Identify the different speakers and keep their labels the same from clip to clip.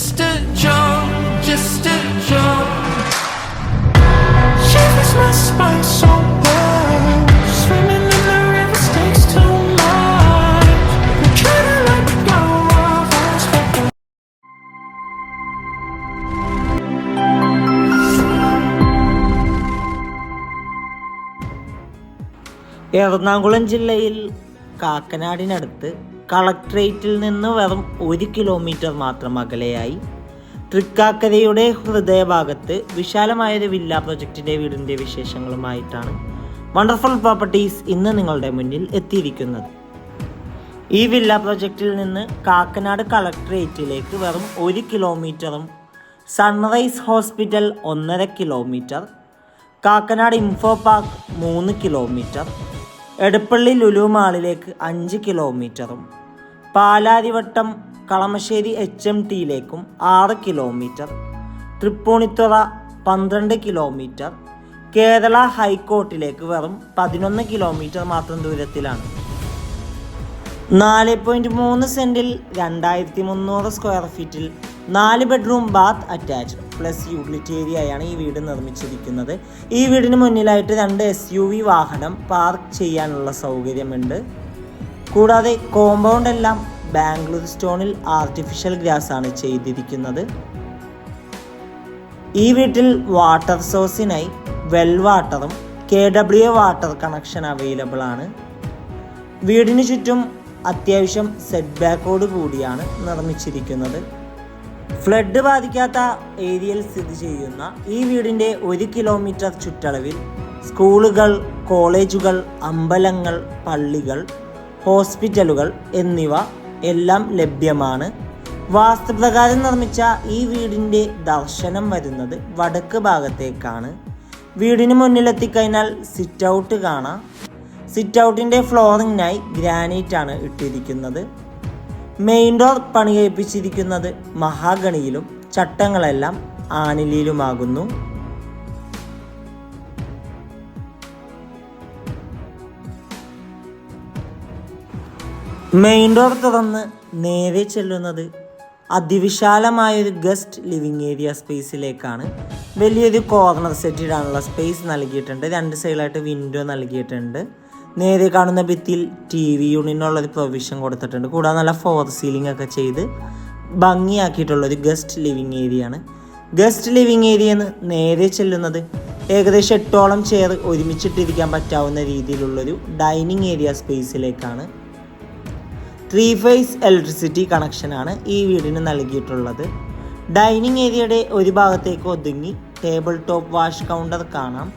Speaker 1: just a jump, just a jump. Shivers my spine so well. Swimming in the river takes too much. I'm trying to let go of us, but
Speaker 2: Ernakulam ജില്ലയിൽ കാക്കനാടിനടുത്ത് കളക്ട്രേറ്റിൽ നിന്ന് വെറും ഒരു kilometre മാത്രം അകലെയായി. തൃക്കാക്കരയുടെ ഹൃദയഭാഗത്ത് വിശാലമായൊരു villa പ്രൊജക്റ്റിന്റെ വീടിന്റെ വിശേഷങ്ങളുമായിട്ടാണ് wonderful properties ഇന്ന് നിങ്ങളുടെ മുന്നിൽ എത്തിയിരിക്കുന്നത്. ഈ വില്ല പ്രൊജക്റ്റിൽ നിന്ന് കാക്കനാട് കളക്ട്രേറ്റിലേക്ക് വെറും ഒരു കിലോമീറ്ററും സൺറൈസ് ഹോസ്പിറ്റൽ ഒന്നര കിലോമീറ്റർ കാക്കനാട് ഇൻഫോ പാർക്ക് മൂന്ന് കിലോമീറ്റർ എടപ്പള്ളി ലുലു മാളിലേക്ക് അഞ്ച് കിലോമീറ്ററും പാലാരിവട്ടം കളമശ്ശേരി എച്ച് എം ടിയിലേക്കും ആറ് കിലോമീറ്റർ തൃപ്പൂണിത്തുറ പന്ത്രണ്ട് കിലോമീറ്റർ കേരള ഹൈക്കോർട്ടിലേക്ക് വെറും പതിനൊന്ന് കിലോമീറ്റർ മാത്രം ദൂരത്തിലാണ്. നാല് പോയിന്റ് മൂന്ന് സെന്റിൽ രണ്ടായിരത്തി മുന്നൂറ് സ്ക്വയർ ഫീറ്റിൽ നാല് bedroom bath attach plus utility ഏരിയയാണ് ഈ വീട് നിർമ്മിച്ചിരിക്കുന്നത്. ഈ വീടിന് മുന്നിലായിട്ട് രണ്ട് എസ് വാഹനം പാർക്ക് ചെയ്യാനുള്ള സൗകര്യമുണ്ട്. കൂടാതെ കോമ്പൗണ്ട് എല്ലാം ബാംഗ്ലൂർ സ്റ്റോണിൽ ആർട്ടിഫിഷ്യൽ ഗ്രാസ് ആണ് ചെയ്തിരിക്കുന്നത്. ഈ വീട്ടിൽ വാട്ടർ സോഴ്സിനായി വെൽ വാട്ടറും K W water connection available ആണ്. വീടിന് ചുറ്റും അത്യാവശ്യം സെറ്റ് ബാക്കോട് കൂടിയാണ് നിർമ്മിച്ചിരിക്കുന്നത്. ഫ്ലഡ് ബാധിക്കാത്ത ഏരിയയിൽ സ്ഥിതി ചെയ്യുന്ന ഈ വീടിന്റെ ഒരു കിലോമീറ്റർ ചുറ്റളവിൽ സ്കൂളുകൾ കോളേജുകൾ അമ്പലങ്ങൾ പള്ളികൾ ഹോസ്പിറ്റലുകൾ എന്നിവ എല്ലാം ലഭ്യമാണ്. വാസ്തുപ്രകാരം നിർമ്മിച്ച ഈ വീടിന്റെ ദർശനം വരുന്നത് വടക്ക് ഭാഗത്തേക്കാണ്. വീടിന് മുന്നിലെത്തിക്കഴിഞ്ഞാൽ സിറ്റ് ഔട്ട് കാണാം. സിറ്റ് ഔട്ടിന്റെ ഫ്ലോറിങ്ങിനായി ഗ്രാനൈറ്റ് ആണ് ഇട്ടിരിക്കുന്നത്. മെയിൻ ഡോർ പണി കഴിപ്പിച്ചിരിക്കുന്നത് മഹാഗണിയിലും ചട്ടങ്ങളെല്ലാം ആനിലിയിലുമാകുന്നു. മെയിൻ ഡോർ തുറന്ന് നേരെ ചെല്ലുന്നത് അതിവിശാലമായൊരു ഗസ്റ്റ് ലിവിങ് ഏരിയ സ്പേസിലേക്കാണ്. വലിയൊരു കോർണർ സെറ്റ് ഇടാനുള്ള സ്പേസ് നൽകിയിട്ടുണ്ട്. രണ്ട് സൈഡിലായിട്ട് വിൻഡോ നൽകിയിട്ടുണ്ട്. നേരെ കാണുന്ന ഭിത്തിയിൽ ടി വി യൂണിനുള്ളൊരു പ്രൊവിഷൻ കൊടുത്തിട്ടുണ്ട്. കൂടാതെ നല്ല ഫോർ സീലിംഗ് ഒക്കെ ചെയ്ത് ഭംഗിയാക്കിയിട്ടുള്ളൊരു ഗസ്റ്റ് ലിവിങ് ഏരിയ ആണ്. ഗസ്റ്റ് ലിവിങ് ഏരിയ എന്ന് നേരെ ചെല്ലുന്നത് ഏകദേശം എട്ടോളം ചെയർ ഒരുമിച്ചിട്ടിരിക്കാൻ പറ്റാവുന്ന രീതിയിലുള്ളൊരു ഡൈനിങ് ഏരിയ സ്പേസിലേക്കാണ് ത്രീ ഫേസ് ഇലക്ട്രിസിറ്റി കണക്ഷനാണ് ഈ വീടിന് നൽകിയിട്ടുള്ളത്. ഡൈനിങ് ഏരിയയുടെ ഒരു ഭാഗത്തേക്ക് ഒതുങ്ങി ടേബിൾ ടോപ്പ് വാഷ് കൗണ്ടർ കാണാം.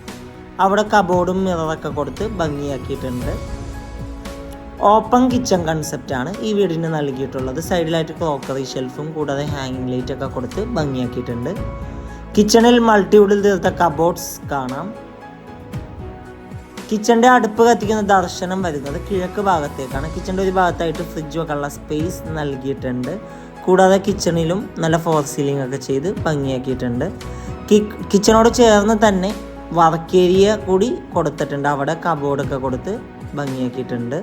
Speaker 2: അവിടെ കബോർഡും മിററൊക്കെ കൊടുത്ത് ഭംഗിയാക്കിയിട്ടുണ്ട്. ഓപ്പൺ കിച്ചൺ കൺസെപ്റ്റാണ് ഈ വീടിന് നൽകിയിട്ടുള്ളത്. സൈഡിലായിട്ട് ക്രോക്കറി ഷെൽഫും കൂടാതെ ഹാങ്ങിങ് ലൈറ്റ് ഒക്കെ കൊടുത്ത് ഭംഗിയാക്കിയിട്ടുണ്ട്. കിച്ചണിൽ മൾട്ടിവുഡിൽ തീർത്ത കബോർഡ്സ് കാണാം. കിച്ചന്റെ അടുപ്പ് കത്തിക്കുന്ന ദർശനം വരുന്നത് കിഴക്ക് ഭാഗത്തേക്കാണ്. കിച്ചന്റെ ഒരു ഭാഗത്തായിട്ട് ഫ്രിഡ്ജ് വെക്കാനുള്ള സ്പേസ് നൽകിയിട്ടുണ്ട്. കൂടാതെ കിച്ചണിലും നല്ല ഫോർ സീലിംഗ് ഒക്കെ ചെയ്ത് ഭംഗിയാക്കിയിട്ടുണ്ട്. കിച്ചണോട് ചേർന്ന് തന്നെ വർക്ക് ഏരിയ കൂടി കൊടുത്തിട്ടുണ്ട്. അവിടെ കബോർഡൊക്കെ കൊടുത്ത് ഭംഗിയാക്കിയിട്ടുണ്ട്.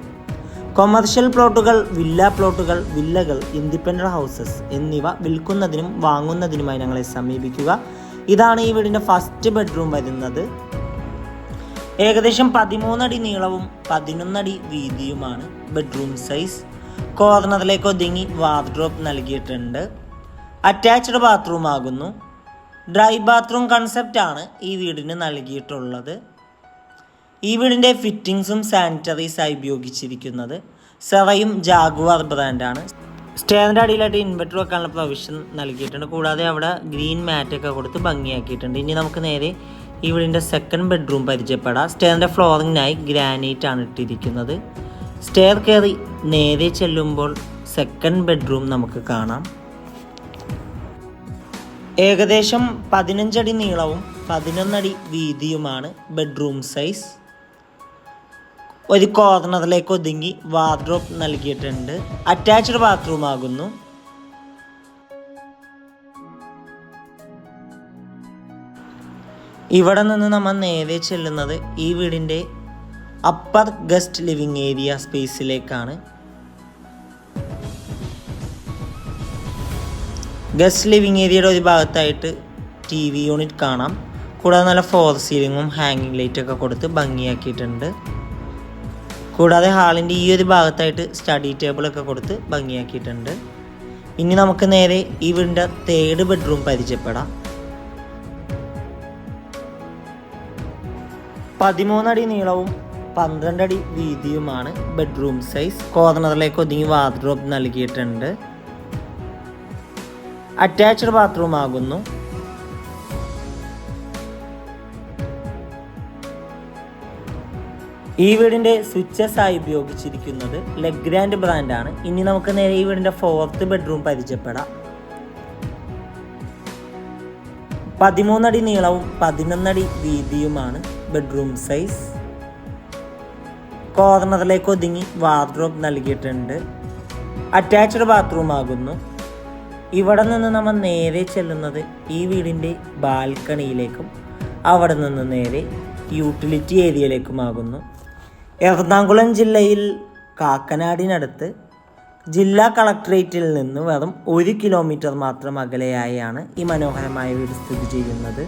Speaker 2: കൊമേർഷ്യൽ പ്ലോട്ടുകൾ വില്ല പ്ലോട്ടുകൾ വില്ലകൾ ഇൻഡിപെൻഡന്റ് ഹൗസസ് എന്നിവ വിൽക്കുന്നതിനും വാങ്ങുന്നതിനുമായി ഞങ്ങളെ സമീപിക്കുക. ഇതാണ് ഈ വീടിന്റെ ഫസ്റ്റ് ബെഡ്റൂം വരുന്നത്. ഏകദേശം പതിമൂന്നടി നീളവും പതിനൊന്നടി വീതിയുമാണ് ബെഡ്റൂം സൈസ് കോർണറിലേക്ക് ഒതുങ്ങി വാർഡ്രോപ്പ് നൽകിയിട്ടുണ്ട്. അറ്റാച്ച്ഡ് ബാത്റൂം ആകുന്നു. ഡ്രൈ ബാത്റൂം ആണ് ഈ വീടിന് നൽകിയിട്ടുള്ളത്. ഈ വീടിന്റെ ഫിറ്റിങ്സും സാനിറ്ററീസായി ഉപയോഗിച്ചിരിക്കുന്നത്. സെറയും ജാഗ്വാർ ബ്രാൻഡാണ് സ്റ്റേറിന്റെ അടിയിലായിട്ട് ഇൻവെർട്ടർ വെക്കാനുള്ള പ്രൊവിഷൻ നൽകിയിട്ടുണ്ട്. കൂടാതെ അവിടെ ഗ്രീൻ മാറ്റൊക്കെ കൊടുത്ത് ഭംഗിയാക്കിയിട്ടുണ്ട്. ഇനി നമുക്ക് നേരെ ഈ വീടിന്റെ സെക്കൻഡ് ബെഡ്റൂം പരിചയപ്പെടാം. സ്റ്റെയറിന്റെ ഫ്ലോറിങ്ങിനായി ഗ്രാനൈറ്റ് ആണ് ഇട്ടിരിക്കുന്നത്. സ്റ്റെയർ കയറി നേരെ ചെല്ലുമ്പോൾ സെക്കൻഡ് ബെഡ്റൂം നമുക്ക് കാണാം. ഏകദേശം പതിനഞ്ചടി നീളവും പതിനൊന്നടി വീതിയുമാണ് ബെഡ്റൂം സൈസ് ഒരു കോർണറിലേക്ക് ഒതുങ്ങി വാർഡ്രോപ്പ് നൽകിയിട്ടുണ്ട്. അറ്റാച്ച്ഡ് ബാത്റൂം ആകുന്നു. ഇവിടെ നിന്ന് നമ്മൾ നേരെ ചെല്ലുന്നത് ഈ വീടിന്റെ അപ്പർ ഗസ്റ്റ് ലിവിങ് ഏരിയ സ്പേസിലേക്കാണ് ഗസ്റ്റ് ലിവിങ് ഏരിയയുടെ ഒരു ഭാഗത്തായിട്ട് ടി വി യൂണിറ്റ് കാണാം. കൂടാതെ നല്ല ഫോർ സീലിങ്ങും ഹാങ്ങിങ് ലൈറ്റൊക്കെ കൊടുത്ത് ഭംഗിയാക്കിയിട്ടുണ്ട്. കൂടാതെ ഹാളിന്റെ ഈ ഒരു ഭാഗത്തായിട്ട് സ്റ്റഡി ടേബിളൊക്കെ കൊടുത്ത് ഭംഗിയാക്കിയിട്ടുണ്ട്. ഇനി നമുക്ക് നേരെ ഈ വീടിന്റെ തേർഡ് ബെഡ്റൂം പരിചയപ്പെടാം. പതിമൂന്നടി നീളവും പന്ത്രണ്ടടി വീതിയുമാണ് ബെഡ്റൂം സൈസ്. കോർണറിലേക്ക് ഒതുങ്ങി വാർഡ്രോബ് നൽകിയിട്ടുണ്ട്. അറ്റാച്ച്ഡ് ബാത്റൂം ആകുന്നു. ഈ വീടിന്റെ സ്വിച്ചസ് ആയി ഉപയോഗിച്ചിരിക്കുന്നത് ലെഗ്രാൻഡ് ബ്രാൻഡ് ആണ്. ഇനി നമുക്ക് നേരെ ഈ വീടിന്റെ ഫോർത്ത് ബെഡ്റൂം പരിചയപ്പെടാം. പതിമൂന്നടി നീളവും പതിനൊന്നടി വീതിയുമാണ് ബെഡ്റൂം സൈസ് കോർണറിലേക്ക് ഒതുങ്ങി വാർഡ്രോബ് നൽകിയിട്ടുണ്ട്. അറ്റാച്ച്ഡ് ബാത്റൂം ആകുന്നു. ഇവിടെ നിന്ന് നമ്മൾ നേരെ ചെല്ലുന്നത് ഈ വീടിന്റെ ബാൽക്കണിയിലേക്കും അവിടെ നിന്ന് നേരെ യൂട്ടിലിറ്റി ഏരിയയിലേക്കുമാകുന്നു എറണാകുളം ജില്ലയിൽ കാക്കനാടിനടുത്ത് ജില്ലാ കളക്ടറേറ്റിൽ നിന്ന് വെറും ഒരു കിലോമീറ്റർ മാത്രം അകലെയായാണ് ഈ മനോഹരമായ വീട് സ്ഥിതി ചെയ്യുന്നത്.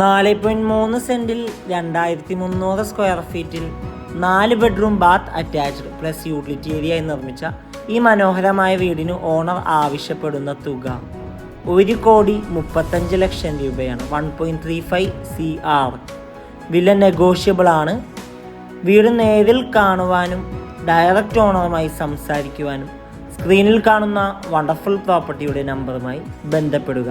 Speaker 2: നാല് പോയിന്റ് മൂന്ന് സെന്റിൽ രണ്ടായിരത്തി മുന്നൂറ് സ്ക്വയർ ഫീറ്റിൽ നാല് bedroom bath attached plus utility area നിർമ്മിച്ച ഈ മനോഹരമായ വീടിന് ഓണർ ആവശ്യപ്പെടുന്ന തുക ഒരു കോടി മുപ്പത്തഞ്ച് ലക്ഷം രൂപയാണ്. One point three five C R വില നെഗോഷ്യബിൾ ആണ്. വീട് നേരിൽ കാണുവാനും ഡയറക്റ്റ് ഓണറുമായി സംസാരിക്കുവാനും സ്ക്രീനിൽ കാണുന്ന വണ്ടർഫുൾ പ്രോപ്പർട്ടിയുടെ നമ്പറുമായി ബന്ധപ്പെടുക.